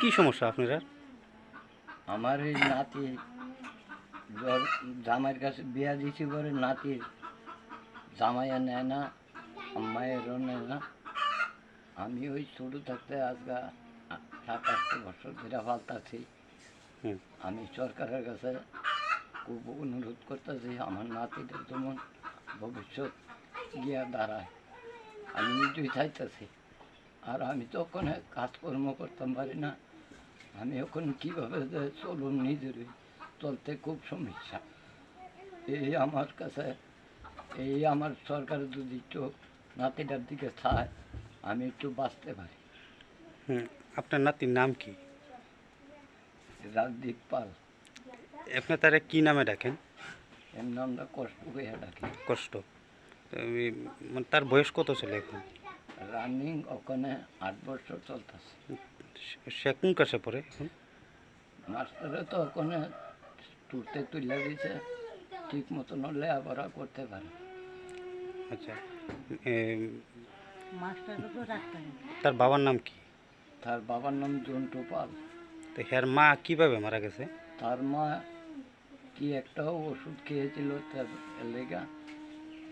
কি সমস্যা আপনারা আমার এই নাতি জ্বর জামাইয়ের কাছে বিয়া দিছি করে নাতির জামাইয়া নেয় না মায়েরও নেয় না। আমি ওই ছোটো থাকতে আজকা সাত আটটা বছর ধরে ফালতাছি আমি সরকারের কাছে খুব অনুরোধ করতেছি আমার নাতিটা যেমন ভবিষ্যৎ গিয়া দাঁড়ায়। আমি নিজেই চাইতেছি। আর আমি তো ওখানে কাজকর্ম করতাম পারি না। আমি ওখানে কীভাবে যে চলুন নিজের চলতে খুব সমস্যা। এই আমার কাছে এই আমার সরকার যদি একটু নাতিটার দিকে চায় আমি একটু বাঁচতে পারি। হুম আপনার নাতির নাম কি? রাজদীপ পাল। আপনি তারা কি নামে ডাকেন? এর নামটা কষ্ট হয়ে ডাকি। কষ্ট। মানে তার বয়স কত ছিল এখন? রানিং ওখানে আট বছর চলতেছে। সে- কোন কাছে পড়ে এখন? মাস্টারে তো ওখানে তুলতে তুলে দিছে ঠিক মতন আবার করতে পারে। আচ্ছা তার বাবার নাম কি? তার বাবার নাম জন্টু পাল। তো হ্যার মা কীভাবে মারা গেছে? তার মা কি একটা ওষুধ খেয়েছিল তার লেগা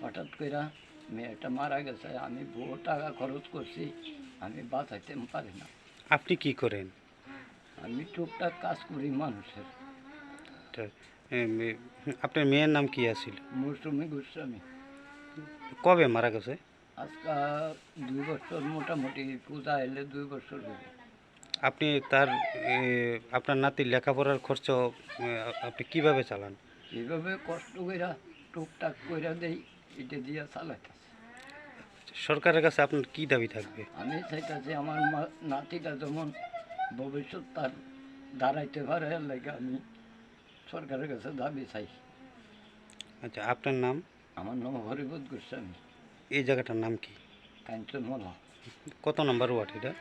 হঠাৎ করে মেয়েটা মারা গেছে আমি বহু টাকা খরচ করছি আমি বাঁচাইতে পারি না। আপনি কি করেন? আমি টুকটাক কাজ করি মানুষের। আপনার মেয়ের নাম কি আছিল? মৌসুমি গোস্বামী। কবে মারা গেছে? আজকাল দুই বছর মোটামুটি পূজা এলে দুই বছর হবে আপনি তার আপনার নাতির লেখাপড়ার খরচ আপনি কীভাবে চালান? এইভাবে কষ্ট কইরা টুকটাক কইরা দেই। এটা দিয়া চালাইতেছে। সরকারের কাছে আপনার কি দাবি থাকবে? আমি চাইতেছি আমার নাতিটা যেমন ভবিষ্যৎ তার দাঁড়াইতে পারে লাগে আমি সরকারের কাছে দাবি চাই। আচ্ছা আপনার নাম? আমার নাম হরিবোধ গোস্বামী। এই জায়গাটার নাম কি? কাঞ্চনমালা। কত নম্বর ওয়ার্ড এটা?